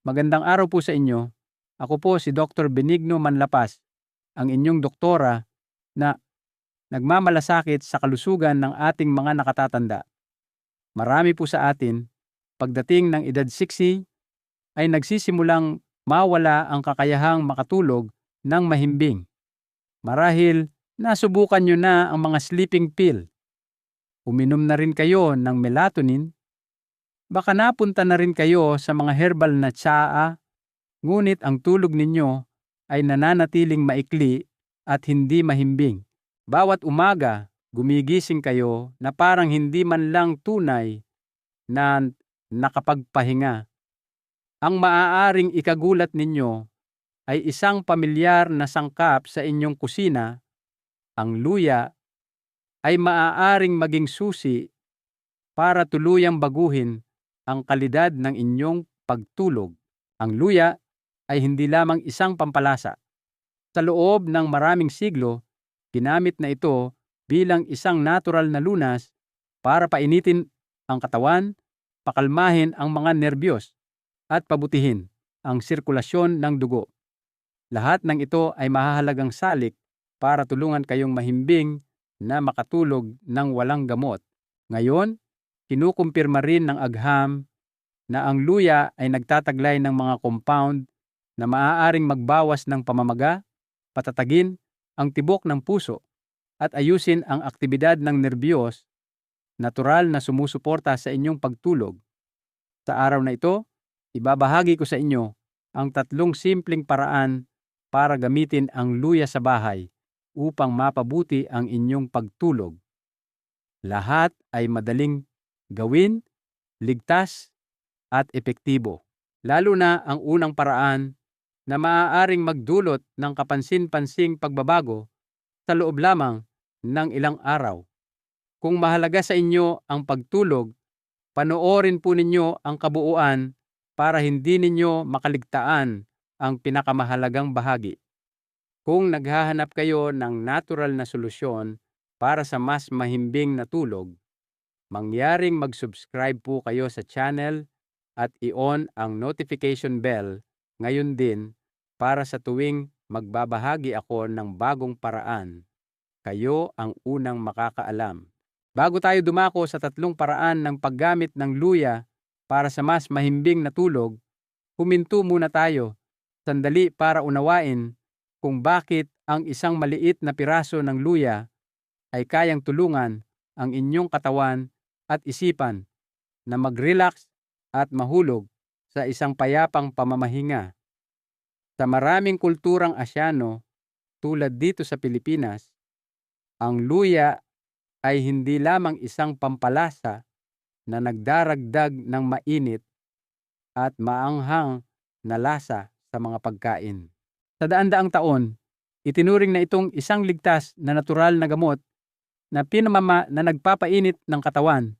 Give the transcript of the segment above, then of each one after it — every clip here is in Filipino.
Magandang araw po sa inyo. Ako po si Dr. Benigno Manlapas, ang inyong doktora na nagmamalasakit sa kalusugan ng ating mga nakatatanda. Marami po sa atin, pagdating ng edad 60, ay nagsisimulang mawala ang kakayahang makatulog ng mahimbing. Marahil nasubukan nyo na ang mga sleeping pill. Uminom na rin kayo ng melatonin. Baka napunta na rin kayo sa mga herbal na tsaa, ngunit ang tulog ninyo ay nananatiling maikli at hindi mahimbing. Bawat umaga, gumigising kayo na parang hindi man lang tunay na nakapagpahinga. Ang maaaring ikagulat ninyo ay isang pamilyar na sangkap sa inyong kusina, ang luya, ay maaaring maging susi para tuluyang baguhin ang kalidad ng inyong pagtulog. Ang luya ay hindi lamang isang pampalasa. Sa loob ng maraming siglo, ginamit na ito bilang isang natural na lunas para painitin ang katawan, pakalmahin ang mga nerbiyos, at pabutihin ang sirkulasyon ng dugo. Lahat ng ito ay mahahalagang salik para tulungan kayong mahimbing na makatulog ng walang gamot. Ngayon, kinukumpirma rin ng agham na ang luya ay nagtataglay ng mga compound na maaaring magbawas ng pamamaga, patatagin ang tibok ng puso, at ayusin ang aktibidad ng nerbiyos, natural na sumusuporta sa inyong pagtulog. Sa araw na ito, ibabahagi ko sa inyo ang tatlong simpleng paraan para gamitin ang luya sa bahay upang mapabuti ang inyong pagtulog. Lahat ay madaling gawin, ligtas, at epektibo. Lalo na ang unang paraan na maaaring magdulot ng kapansin-pansing pagbabago sa loob lamang ng ilang araw. Kung mahalaga sa inyo ang pagtulog, panoorin po ninyo ang kabuuan para hindi ninyo makaligtaan ang pinakamahalagang bahagi. Kung naghahanap kayo ng natural na solusyon para sa mas mahimbing na tulog, mangyaring mag-subscribe po kayo sa channel at i-on ang notification bell ngayon din para sa tuwing magbabahagi ako ng bagong paraan. Kayo ang unang makakaalam. Bago tayo dumako sa tatlong paraan ng paggamit ng luya para sa mas mahimbing na tulog, huminto muna tayo sandali para unawain kung bakit ang isang maliit na piraso ng luya ay kayang tulungan ang inyong katawan at isipan na mag-relax at mahulog sa isang payapang pamamahinga. Sa maraming kulturang Asyano, tulad dito sa Pilipinas, ang luya ay hindi lamang isang pampalasa na nagdaragdag ng mainit at maanghang na lasa sa mga pagkain. Sa daan-daang taon, itinuring na itong isang ligtas na natural na gamot na pinamama na nagpapainit ng katawan,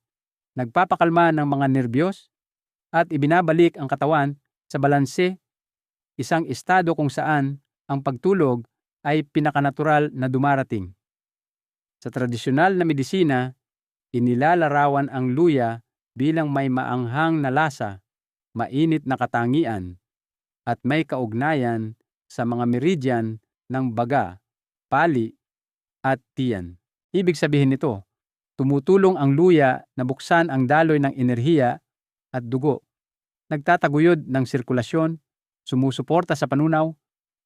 nagpapakalma ng mga nerbiyos, at ibinabalik ang katawan sa balanse isang estado kung saan ang pagtulog ay pinakanatural na dumarating. Sa tradisyonal na medisina, inilalarawan ang luya bilang may maanghang na lasa, mainit na katangian, at may kaugnayan sa mga meridian ng baga, pali, at tiyan. Ibig sabihin nito, tumutulong ang luya na buksan ang daloy ng enerhiya at dugo. Nagtataguyod ng sirkulasyon sumusuporta sa panunaw,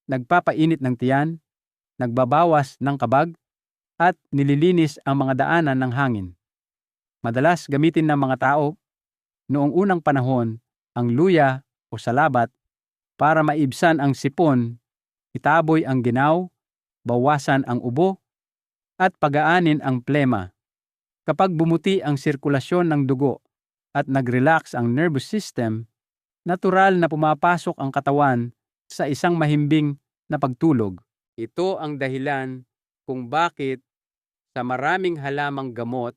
nagpapainit ng tiyan, nagbabawas ng kabag, at nililinis ang mga daanan ng hangin. Madalas gamitin ng mga tao noong unang panahon ang luya o salabat para maibsan ang sipon, itaboy ang ginaw, bawasan ang ubo, at pagaanin ang plema. Kapag bumuti ang sirkulasyon ng dugo at nag-relax ang nervous system, natural na pumapasok ang katawan sa isang mahimbing na pagtulog. Ito ang dahilan kung bakit sa maraming halamang gamot,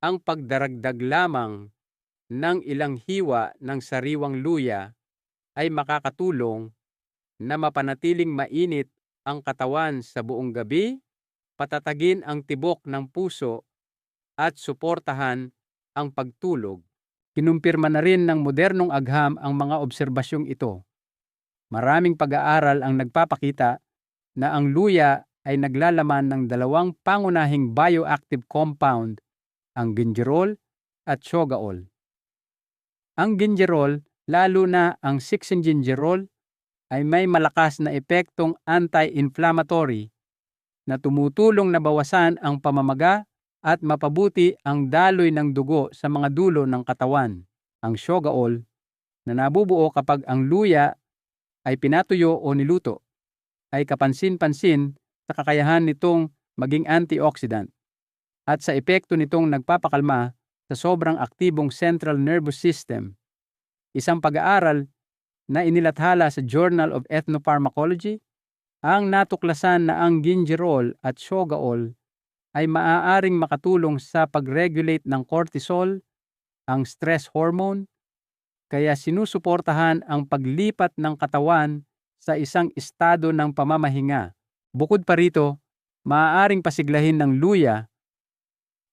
ang pagdaragdag lamang ng ilang hiwa ng sariwang luya ay makakatulong na mapanatiling mainit ang katawan sa buong gabi, patatagin ang tibok ng puso at suportahan ang pagtulog. Kinumpirma na rin ng modernong agham ang mga obserbasyong ito. Maraming pag-aaral ang nagpapakita na ang luya ay naglalaman ng dalawang pangunahing bioactive compound, ang gingerol at shogaol. Ang gingerol, lalo na ang 6-gingerol, ay may malakas na epektong anti-inflammatory na tumutulong na bawasan ang pamamaga at mapabuti ang daloy ng dugo sa mga dulo ng katawan. Ang shogaol na nabubuo kapag ang luya ay pinatuyo o niluto ay kapansin-pansin sa kakayahan nitong maging antioxidant at sa epekto nitong nagpapakalma sa sobrang aktibong central nervous system. Isang pag-aaral na inilathala sa Journal of Ethnopharmacology ang natuklasan na ang gingerol at shogaol ay maaaring makatulong sa pag-regulate ng cortisol, ang stress hormone, kaya sinusuportahan ang paglipat ng katawan sa isang estado ng pamamahinga. Bukod pa rito, maaaring pasiglahin ng luya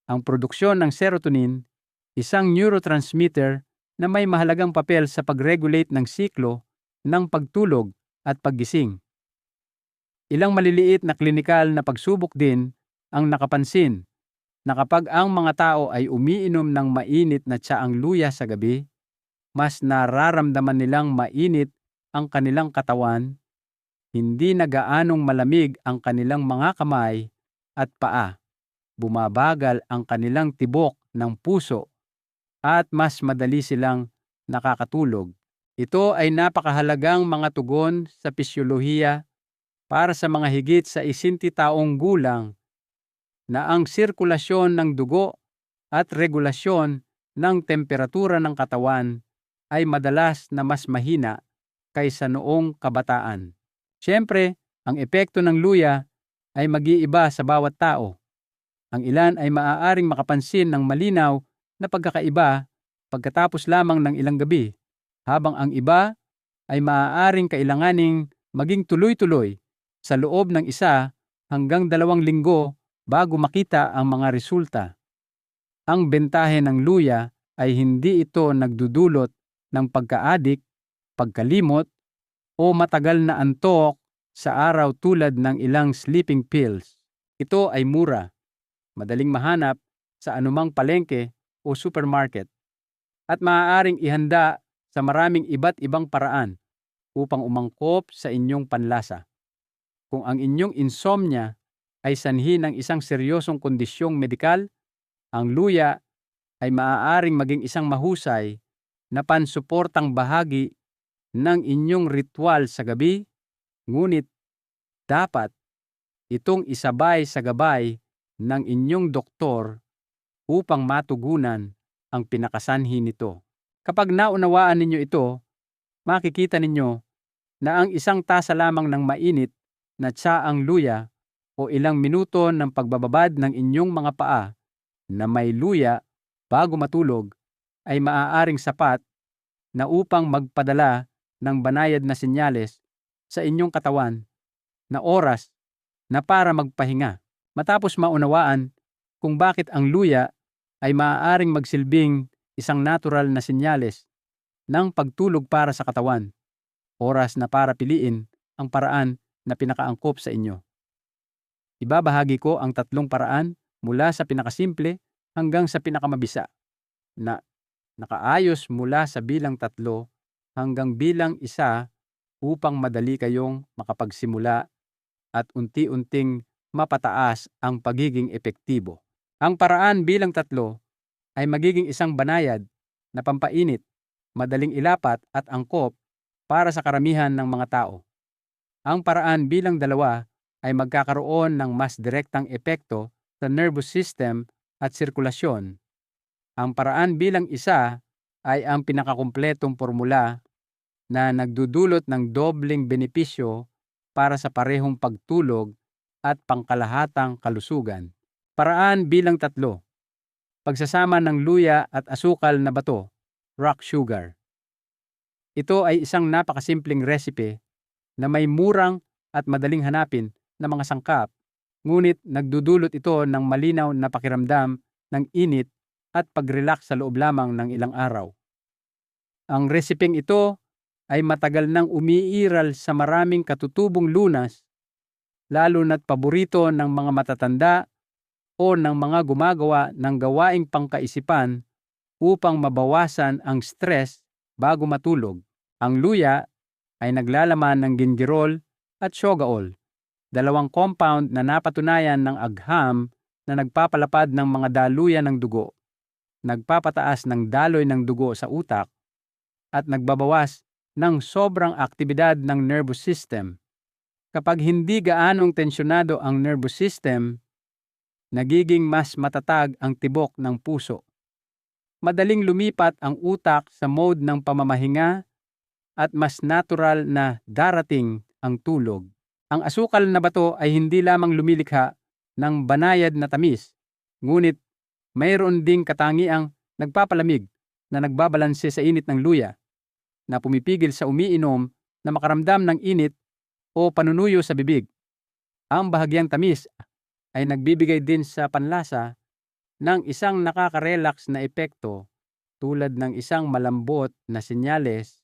ang produksyon ng serotonin, isang neurotransmitter na may mahalagang papel sa pag-regulate ng siklo ng pagtulog at paggising. Ilang maliliit na klinikal na pagsubok din ang nakapansin na kapag ang mga tao ay umiinom ng mainit na tsaang luya sa gabi, mas nararamdaman nilang mainit ang kanilang katawan, hindi na gaanong malamig ang kanilang mga kamay at paa. Bumabagal ang kanilang tibok ng puso at mas madali silang nakakatulog. Ito ay napakahalagang mga tugon sa pisyolohiya para sa mga higit sa isinti taong gulang na ang sirkulasyon ng dugo at regulasyon ng temperatura ng katawan ay madalas na mas mahina kaysa noong kabataan. Siyempre, ang epekto ng luya ay mag-iiba sa bawat tao. Ang ilan ay maaaring makapansin ng malinaw na pagkakaiba pagkatapos lamang ng ilang gabi, habang ang iba ay maaaring kailanganing maging tuloy-tuloy sa loob ng isa hanggang dalawang linggo bago makita ang mga resulta. Ang bentahe ng luya ay hindi ito nagdudulot ng pagkaadik, pagkalimot, o matagal na antok sa araw tulad ng ilang sleeping pills. Ito ay mura, madaling mahanap sa anumang palengke o supermarket, at maaaring ihanda sa maraming iba't ibang paraan upang umangkop sa inyong panlasa. Kung ang inyong insomnia ay sanhi ng isang seryosong kondisyong medikal, ang luya ay maaaring maging isang mahusay na pansuportang bahagi ng inyong ritual sa gabi, ngunit dapat itong isabay sa gabay ng inyong doktor upang matugunan ang pinakasanhi nito. Kapag naunawaan ninyo ito, makikita ninyo na ang isang tasa lamang ng mainit na tsaang luya o ilang minuto ng pagbababad ng inyong mga paa na may luya bago matulog ay maaaring sapat na upang magpadala ng banayad na senyales sa inyong katawan na oras na para magpahinga. Matapos maunawaan kung bakit ang luya ay maaaring magsilbing isang natural na senyales ng pagtulog para sa katawan, oras na para piliin ang paraan na pinakaangkop sa inyo. Ibabahagi ko ang tatlong paraan mula sa pinakasimple hanggang sa pinakamabisa na nakaayos mula sa bilang tatlo hanggang bilang isa upang madali kayong makapagsimula at unti-unting mapataas ang pagiging epektibo. Ang paraan bilang tatlo ay magiging isang banayad na pampainit, madaling ilapat at angkop para sa karamihan ng mga tao. Ang paraan bilang dalawa ay magkakaroon ng mas direktang epekto sa nervous system at sirkulasyon ang paraan bilang isa ay ang pinakakumpletong formula na nagdudulot ng dobleng benepisyo para sa parehong pagtulog at pangkalahatang kalusugan. Paraan bilang tatlo. Pagsasama ng luya at asukal na bato, rock sugar. Ito ay isang napakasimpleng recipe na may murang at madaling hanapin na mga sangkap, ngunit nagdudulot ito ng malinaw na pakiramdam ng init at pag-relax sa loob lamang ng ilang araw. Ang resipeng ito ay matagal nang umiiral sa maraming katutubong lunas, lalo na't paborito ng mga matatanda o ng mga gumagawa ng gawaing pangkaisipan upang mabawasan ang stress bago matulog. Ang luya ay naglalaman ng gingerol at shogaol, dalawang compound na napatunayan ng agham na nagpapalapad ng mga daluyan ng dugo, nagpapataas ng daloy ng dugo sa utak, at nagbabawas ng sobrang aktibidad ng nervous system. Kapag hindi gaanong tensyonado ang nervous system, nagiging mas matatag ang tibok ng puso. Madaling lumipat ang utak sa mode ng pamamahinga at mas natural na darating ang tulog. Ang asukal na bato ay hindi lamang lumilikha ng banayad na tamis, ngunit mayroon ding katangiang nagpapalamig na nagbabalanse sa init ng luya na pumipigil sa umiinom na makaramdam ng init o panunuyo sa bibig. Ang bahagyang tamis ay nagbibigay din sa panlasa ng isang nakaka-relax na epekto tulad ng isang malambot na senyales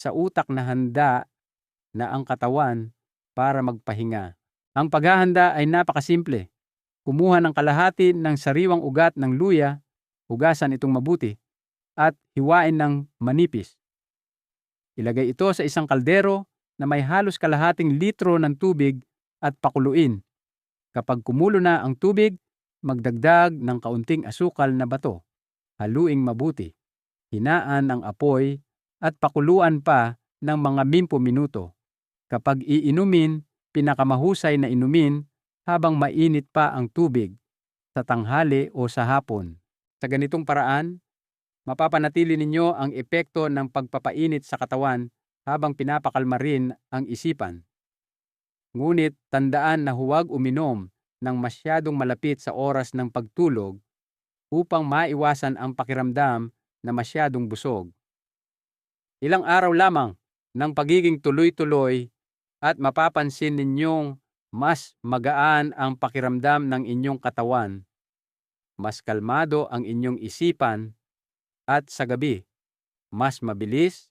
sa utak na handa na ang katawan para magpahinga. Ang paghahanda ay napakasimple. Kumuha ng kalahati ng sariwang ugat ng luya, hugasan itong mabuti, at hiwain ng manipis. Ilagay ito sa isang kaldero na may halos kalahating litro ng tubig at pakuluin. Kapag kumulo na ang tubig, magdagdag ng kaunting asukal na bato. Haluing mabuti. Hinaan ang apoy at pakuluan pa ng mga mimpo minuto. Kapag iinumin, pinakamahusay na inumin habang mainit pa ang tubig sa tanghali o sa hapon. Sa ganitong paraan, mapapanatili ninyo ang epekto ng pagpapainit sa katawan habang pinapakalma rin ang isipan. Ngunit tandaan na huwag uminom ng masyadong malapit sa oras ng pagtulog upang maiwasan ang pakiramdam na masyadong busog. Ilang araw lamang ng pagiging tuloy-tuloy at mapapansin ninyong mas magaan ang pakiramdam ng inyong katawan, mas kalmado ang inyong isipan, at sa gabi, mas mabilis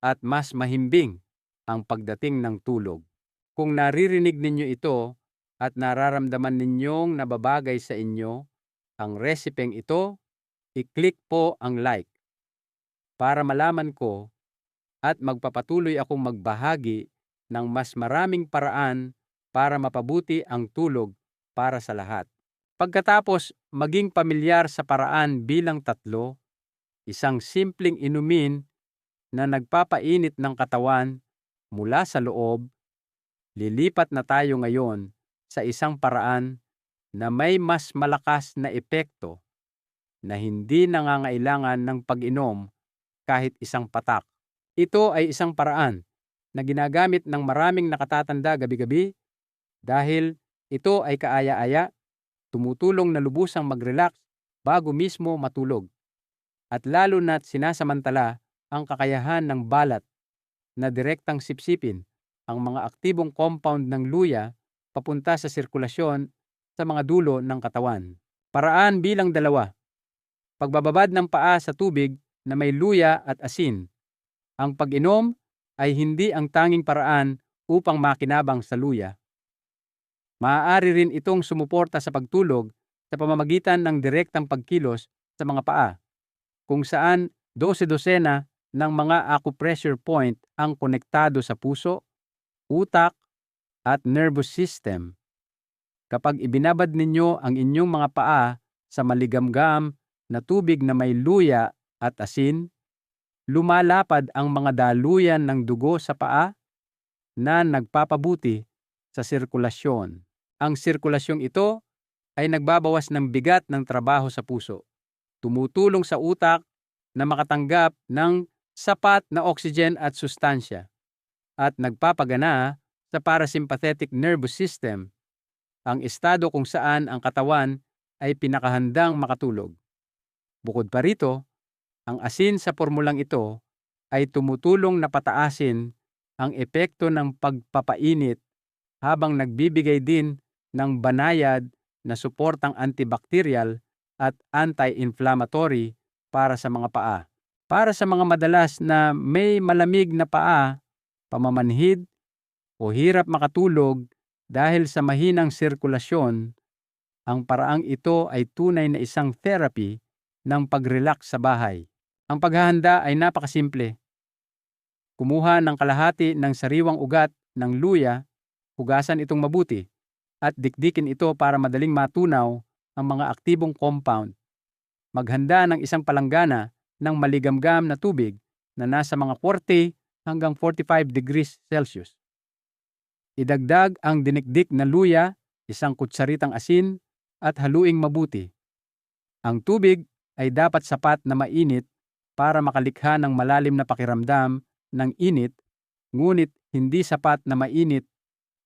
at mas mahimbing ang pagdating ng tulog. Kung naririnig ninyo ito at nararamdaman ninyong nababagay sa inyo ang resipeng ito, i-click po ang like para malaman ko at magpapatuloy akong magbahagi ng mas maraming paraan para mapabuti ang tulog para sa lahat. Pagkatapos maging pamilyar sa paraan bilang tatlo, isang simpleng inumin na nagpapainit ng katawan mula sa loob, lilipat na tayo ngayon sa isang paraan na may mas malakas na epekto na hindi nangangailangan ng pag-inom kahit isang patak. Ito ay isang paraan na ginagamit ng maraming nakatatanda gabi-gabi dahil ito ay kaaya-aya, tumutulong na lubusang mag-relax bago mismo matulog. At lalo na't sinasamantala ang kakayahan ng balat na direktang sipsipin ang mga aktibong compound ng luya papunta sa sirkulasyon sa mga dulo ng katawan. Paraan bilang dalawa. Pagbababad ng paa sa tubig na may luya at asin ang pag-inom ay hindi ang tanging paraan upang makinabang sa luya. Maaari rin itong sumuporta sa pagtulog sa pamamagitan ng direktang pagkilos sa mga paa, kung saan 12-dosena ng mga acupressure point ang konektado sa puso, utak, at nervous system. Kapag ibinabad ninyo ang inyong mga paa sa maligamgam na tubig na may luya at asin, lumalapad ang mga daluyan ng dugo sa paa na nagpapabuti sa sirkulasyon. Ang sirkulasyong ito ay nagbabawas ng bigat ng trabaho sa puso, tumutulong sa utak na makatanggap ng sapat na oxygen at sustansya, at nagpapagana sa parasympathetic nervous system, ang estado kung saan ang katawan ay pinakahandang makatulog. Bukod pa rito, ang asin sa formulang ito ay tumutulong na pataasin ang epekto ng pagpapainit habang nagbibigay din ng banayad na suportang antibacterial at anti-inflammatory para sa mga paa. Para sa mga madalas na may malamig na paa, pamamanhid, o hirap makatulog dahil sa mahinang sirkulasyon, ang paraang ito ay tunay na isang therapy ng pag-relax sa bahay. Ang paghahanda ay napakasimple. Kumuha ng kalahati ng sariwang ugat ng luya, hugasan itong mabuti, at dikdikin ito para madaling matunaw ang mga aktibong compound. Maghanda ng isang palanggana ng maligamgam na tubig na nasa mga 40 hanggang 45 degrees Celsius. Idagdag ang dinikdik na luya, isang kutsaritang asin, at haluing mabuti. Ang tubig ay dapat sapat na mainit para makalikha ng malalim na pakiramdam ng init, ngunit hindi sapat na mainit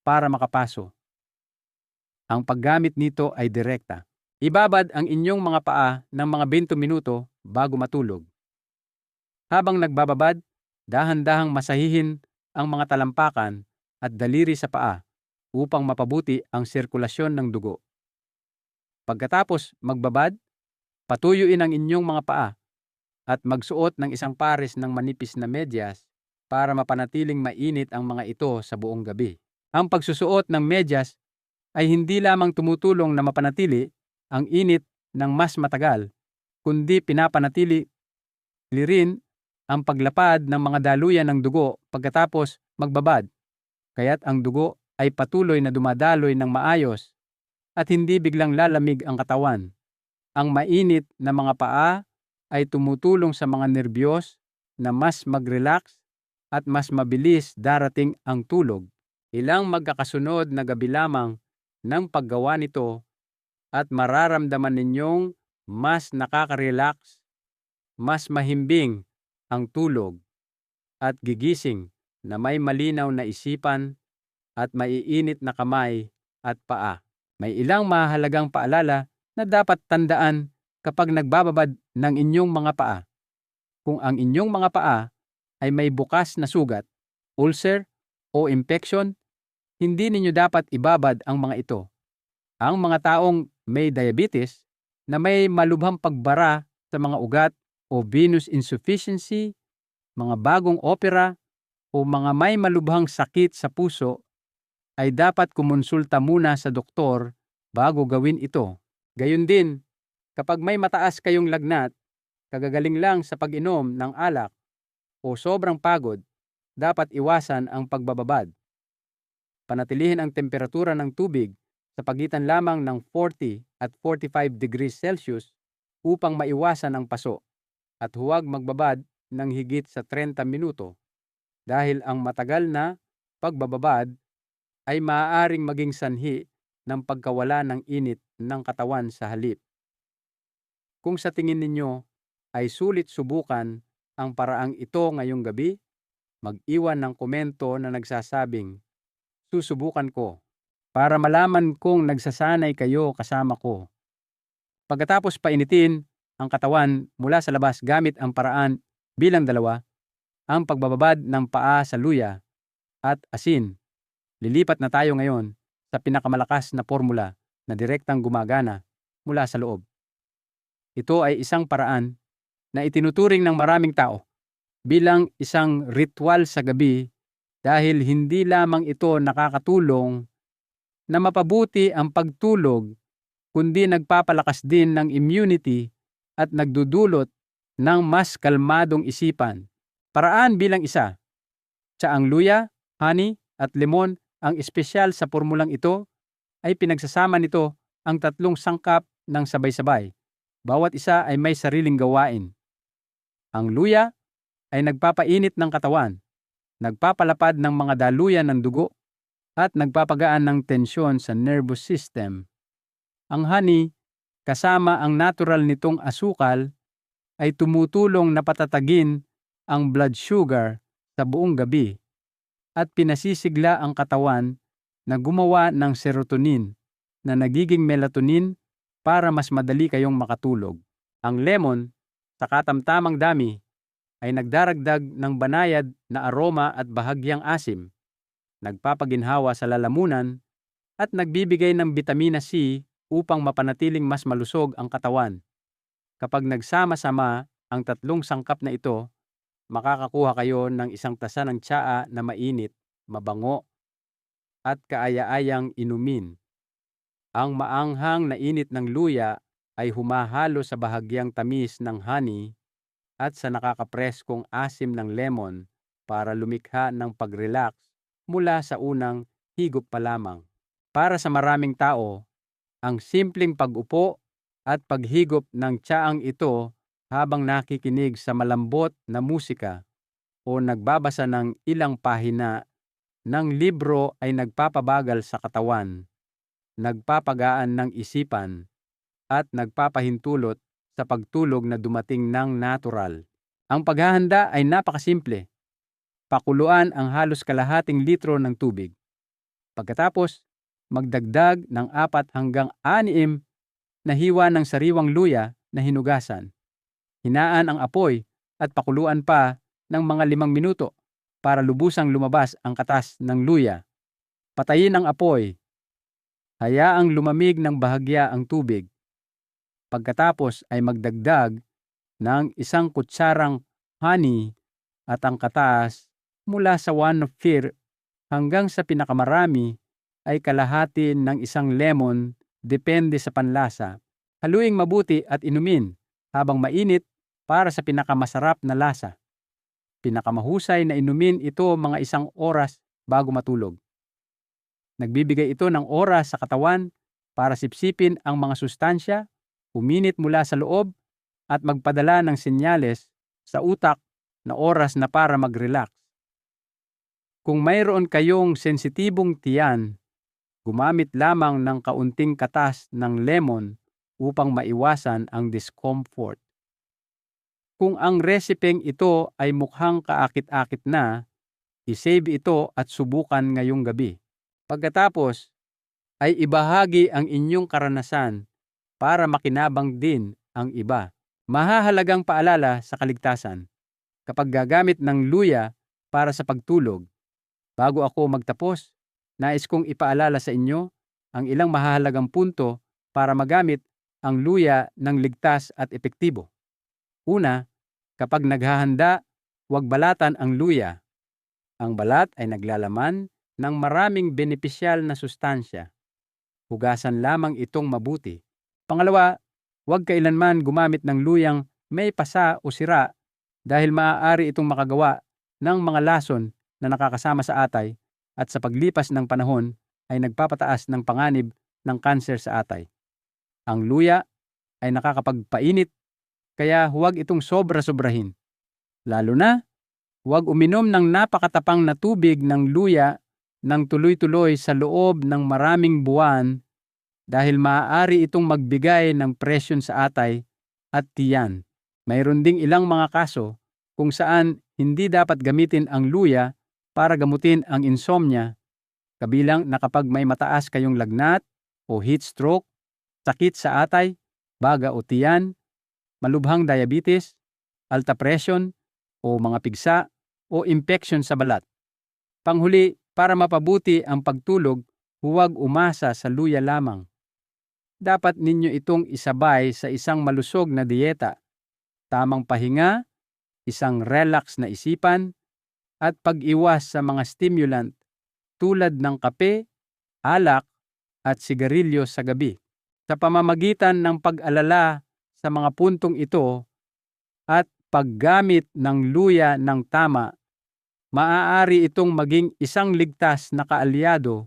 para makapaso. Ang paggamit nito ay direkta. Ibabad ang inyong mga paa ng mga 20 minuto bago matulog. Habang nagbababad, dahan-dahang masahihin ang mga talampakan at daliri sa paa upang mapabuti ang sirkulasyon ng dugo. Pagkatapos magbabad, patuyuin ang inyong mga paa at magsuot ng isang pares ng manipis na medyas para mapanatiling mainit ang mga ito sa buong gabi. Ang pagsusuot ng medyas ay hindi lamang tumutulong na mapanatili ang init ng mas matagal, kundi pinapanatili rin ang paglapad ng mga daluyan ng dugo pagkatapos magbabad kaya't ang dugo ay patuloy na dumadaloy ng maayos at hindi biglang lalamig ang katawan. Ang mainit na mga paa ay tumutulong sa mga nerbiyos na mas mag-relax at mas mabilis darating ang tulog. Ilang magkakasunod na gabi lamang ng paggawa nito at mararamdaman ninyong mas nakaka-relax, mas mahimbing ang tulog at gigising na may malinaw na isipan at maiinit na kamay at paa. May ilang mahalagang paalala na dapat tandaan kapag nagbababad ng inyong mga paa. Kung ang inyong mga paa ay may bukas na sugat, ulcer o infection, hindi ninyo dapat ibabad ang mga ito. Ang mga taong may diabetes na may malubhang pagbara sa mga ugat o venous insufficiency, mga bagong opera o mga may malubhang sakit sa puso ay dapat kumonsulta muna sa doktor bago gawin ito. Gayun din, kapag may mataas kayong lagnat, kagagaling lang sa pag-inom ng alak o sobrang pagod, dapat iwasan ang pagbababad. Panatilihin ang temperatura ng tubig sa pagitan lamang ng 40 at 45 degrees Celsius upang maiwasan ang paso at huwag magbabad ng higit sa 30 minuto dahil ang matagal na pagbababad ay maaaring maging sanhi ng pagkawala ng init ng katawan sa halip. Kung sa tingin ninyo ay sulit subukan ang paraang ito ngayong gabi, mag-iwan ng komento na nagsasabing, susubukan ko, para malaman kong nagsasanay kayo kasama ko. Pagkatapos painitin ang katawan mula sa labas gamit ang paraan bilang dalawa, ang pagbababad ng paa sa luya at asin. Lilipat na tayo ngayon sa pinakamalakas na formula na direktang gumagana mula sa loob. Ito ay isang paraan na itinuturing ng maraming tao bilang isang ritual sa gabi dahil hindi lamang ito nakakatulong na mapabuti ang pagtulog kundi nagpapalakas din ng immunity at nagdudulot ng mas kalmadong isipan Paraan bilang isa. Tsaang luya, honey, at lemon ang espesyal sa formulang ito ay pinagsasama nito ang tatlong sangkap ng sabay-sabay. Bawat isa ay may sariling gawain. Ang luya ay nagpapainit ng katawan, nagpapalapad ng mga daluyan ng dugo, at nagpapagaan ng tensyon sa nervous system. Ang honey, kasama ang natural nitong asukal, ay tumutulong na patatagin ang blood sugar sa buong gabi at pinasisigla ang katawan na gumawa ng serotonin na nagiging melatonin para mas madali kayong makatulog. Ang lemon, sa katamtamang dami, ay nagdaragdag ng banayad na aroma at bahagyang asim, nagpapaginhawa sa lalamunan, at nagbibigay ng vitamina C upang mapanatiling mas malusog ang katawan. Kapag nagsama-sama ang tatlong sangkap na ito, makakakuha kayo ng isang tasa ng tsaa na mainit, mabango, at kaaya-ayang inumin. Ang maanghang na init ng luya ay humahalo sa bahagyang tamis ng honey at sa nakakapreskong asim ng lemon para lumikha ng pag-relax mula sa unang higop pa lamang. Para sa maraming tao, ang simpleng pag-upo at paghigop ng tsaang ito habang nakikinig sa malambot na musika o nagbabasa ng ilang pahina ng libro ay nagpapabagal sa katawan, nagpapagaan ng isipan, at nagpapahintulot sa pagtulog na dumating ng natural. Ang paghahanda ay napakasimple. Pakuluan ang halos kalahating litro ng tubig. Pagkatapos, magdagdag ng apat hanggang anim na hiwa ng sariwang luya na hinugasan. Hinaan ang apoy at pakuluan pa ng mga limang minuto para lubusang lumabas ang katas ng luya. Patayin ang apoy. Hayaang lumamig ng bahagya ang tubig. Pagkatapos ay magdagdag ng isang kutsarang honey at ang katas mula sa one of fear hanggang sa pinakamarami ay kalahati ng isang lemon depende sa panlasa. Haluing mabuti at inumin habang mainit para sa pinakamasarap na lasa. Pinakamahusay na inumin ito mga isang oras bago matulog. Nagbibigay ito ng oras sa katawan para sipsipin ang mga sustansya, uminit mula sa loob, at magpadala ng senyales sa utak na oras na para mag-relax. Kung mayroon kayong sensitibong tiyan, gumamit lamang ng kaunting katas ng lemon upang maiwasan ang discomfort. Kung ang resepeng ito ay mukhang kaakit-akit na, isave ito at subukan ngayong gabi. Pagkatapos, ay ibahagi ang inyong karanasan para makinabang din ang iba. Mahahalagang paalala sa kaligtasan. Kapag gagamit ng luya para sa pagtulog, bago ako magtapos, nais kong ipaalala sa inyo ang ilang mahahalagang punto para magamit ang luya ng ligtas at epektibo. Una, kapag naghahanda, huwag balatan ang luya. Ang balat ay naglalaman ng maraming benepisyal na sustansya. Hugasan lamang itong mabuti. Pangalawa, huwag kailanman gumamit ng luyang may pasa o sira dahil maaari itong makagawa ng mga lason na nakakasama sa atay at sa paglipas ng panahon ay nagpapataas ng panganib ng kanser sa atay. Ang luya ay nakakapagpainit kaya huwag itong sobra-sobrahin. Lalo na, huwag uminom ng napakatapang na tubig ng luya ng tuloy-tuloy sa loob ng maraming buwan dahil maaari itong magbigay ng presyon sa atay at tiyan. Mayroon ding ilang mga kaso kung saan hindi dapat gamitin ang luya para gamutin ang insomnia, kabilang na kapag may mataas kayong lagnat o heat stroke, sakit sa atay, baga o tiyan, malubhang diabetes, alta presyon o mga pigsa o infection sa balat. Panghuli, para mapabuti ang pagtulog, huwag umasa sa luya lamang dapat ninyo itong isabay sa isang malusog na dieta, tamang pahinga, isang relax na isipan, at pag-iwas sa mga stimulant tulad ng kape, alak, at sigarilyo sa gabi. Sa pamamagitan ng pag-alala sa mga puntong ito at paggamit ng luya ng tama, maaari itong maging isang ligtas na kaalyado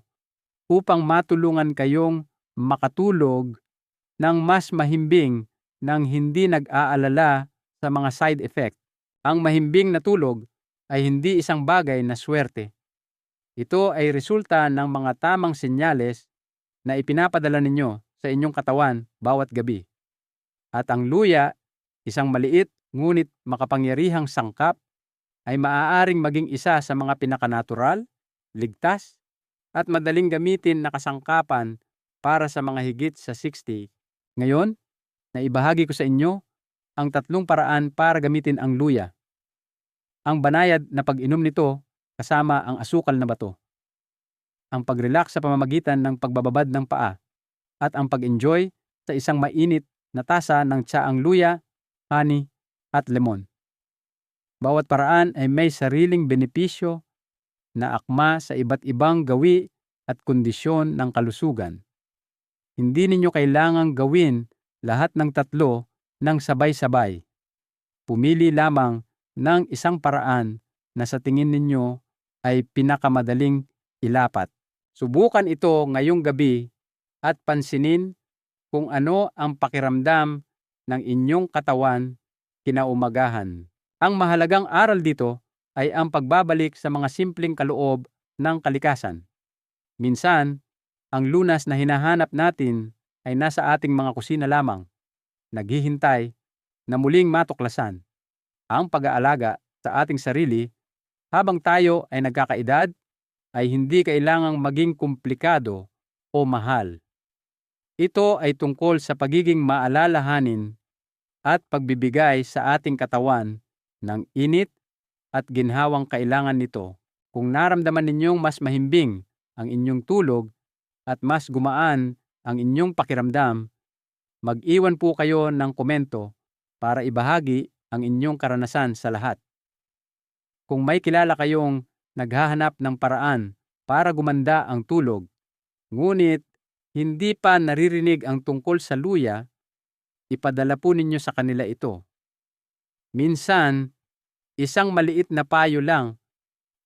upang matulungan kayong makatulog ng mas mahimbing nang hindi nag-aalala sa mga side effect. Ang mahimbing na tulog ay hindi isang bagay na swerte. Ito ay resulta ng mga tamang senyales na ipinapadala ninyo sa inyong katawan bawat gabi. At ang luya, isang maliit ngunit makapangyarihang sangkap, ay maaaring maging isa sa mga pinakanatural, ligtas, at madaling gamitin na kasangkapan para sa mga higit sa 60. Ngayon, naibahagi ko sa inyo ang tatlong paraan para gamitin ang luya. Ang banayad na pag-inom nito kasama ang asukal na bato. Ang pag-relax sa pamamagitan ng pagbababad ng paa at ang pag-enjoy sa isang mainit na tasa ng tsaang luya, honey at lemon. Bawat paraan ay may sariling benepisyo na akma sa iba't ibang gawi at kondisyon ng kalusugan. Hindi ninyo kailangang gawin lahat ng tatlo ng sabay-sabay. Pumili lamang ng isang paraan na sa tingin ninyo ay pinakamadaling ilapat. Subukan ito ngayong gabi at pansinin kung ano ang pakiramdam ng inyong katawan kinaumagahan. Ang mahalagang aral dito ay ang pagbabalik sa mga simpleng kaloob ng kalikasan. Minsan, ang lunas na hinahanap natin ay nasa ating mga kusina lamang, naghihintay na muling matuklasan ang pag-aalaga sa ating sarili habang tayo ay nagkakaedad ay hindi kailangang maging komplikado o mahal. Ito ay tungkol sa pagiging maalalahanin at pagbibigay sa ating katawan ng init at ginhawang kailangan nito. Kung naramdaman ninyong mas mahimbing ang inyong tulog at mas gumaan ang inyong pakiramdam, mag-iwan po kayo ng komento para ibahagi ang inyong karanasan sa lahat. Kung may kilala kayong naghahanap ng paraan para gumanda ang tulog, ngunit hindi pa naririnig ang tungkol sa luya, ipadala po ninyo sa kanila ito. Minsan, isang maliit na payo lang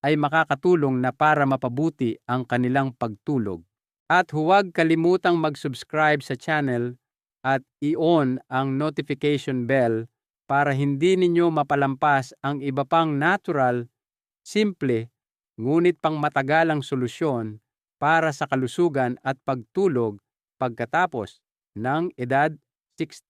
ay makakatulong na para mapabuti ang kanilang pagtulog. At huwag kalimutang mag-subscribe sa channel at i-on ang notification bell para hindi ninyo mapalampas ang iba pang natural, simple, ngunit pang matagalang solusyon para sa kalusugan at pagtulog pagkatapos ng edad 60.